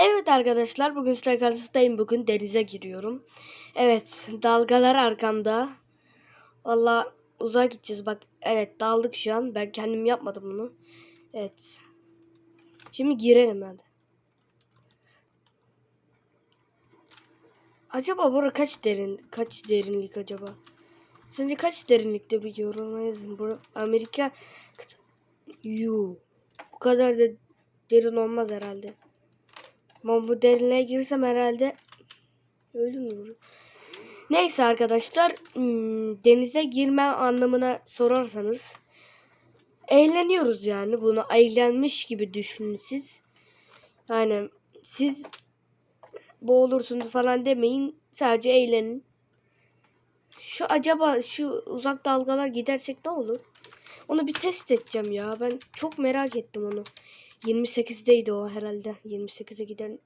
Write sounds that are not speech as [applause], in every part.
Evet arkadaşlar bugün sizlerle karşınızdayım. Bugün denize giriyorum. Evet dalgalar arkamda. Valla uzağa gideceğiz. Bak evet daldık şu an. Ben kendim yapmadım bunu. Evet. Şimdi girelim hadi. Acaba bura kaç derin kaç derinlik acaba? Sence kaç derinlikte bir yorum yazın. Bura Amerika Yuh. Bu kadar da derin olmaz herhalde. Ama bu derinliğe girsem herhalde öldüm mü? Neyse arkadaşlar hmm, denize girme anlamına sorarsanız eğleniyoruz yani bunu eğlenmiş gibi düşünün siz. Yani siz boğulursunuz falan demeyin sadece eğlenin. Şu acaba şu uzak dalgalar gidersek ne olur? Onu bir test edeceğim ya. Ben çok merak ettim onu. 28'deydi o herhalde. 28'e giden.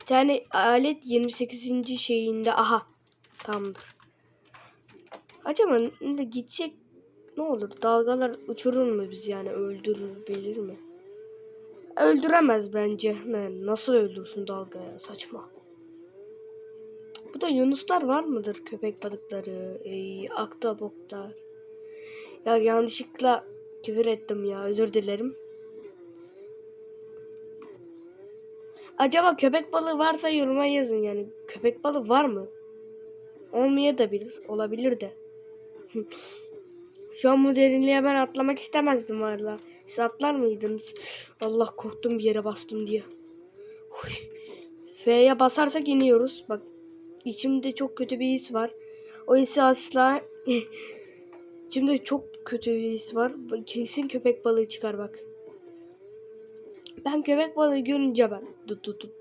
Bir tane alet 28. şeyinde. Aha. Tamamdır. Acaba ne gidecek ne olur? Dalgalar uçurur mu biz yani? Öldürür bilir mi? Öldüremez bence. Ne, nasıl öldürsün dalgaya? Saçma. Bu da yunuslar var mıdır? Köpek balıkları, ey, aktapotlar. Ya yanlışlıkla küfür ettim ya. Özür dilerim. Acaba köpek balığı varsa yoruma yazın yani. Köpek balığı var mı? Olmaya da bilir. Olabilir de. [laughs] Şu an bu derinliğe ben atlamak istemezdim valla. Siz atlar mıydınız? Allah korktum bir yere bastım diye. F'ye basarsak iniyoruz. Bak içimde çok kötü bir his var. O hissi asla [laughs] içimde çok kötü bir his var. Kesin köpek balığı çıkar bak. Ben köpek balığı görünce ben tut tut tut.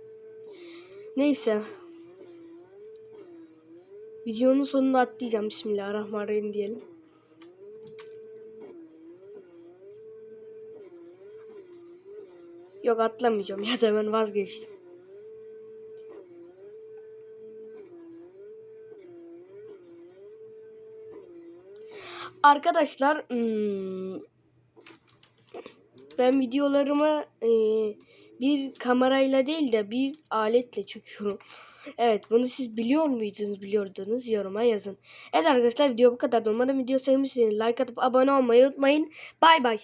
Neyse. Videonun sonunda atlayacağım. Bismillahirrahmanirrahim diyelim. Yok atlamayacağım [laughs] ya da ben vazgeçtim. Arkadaşlar hmm, ben videolarımı e, bir kamerayla değil de bir aletle çekiyorum. Evet bunu siz biliyor muydunuz biliyordunuz yoruma yazın. Evet arkadaşlar video bu kadar. Umarım video sevmişsiniz. Like atıp abone olmayı unutmayın. Bay bay.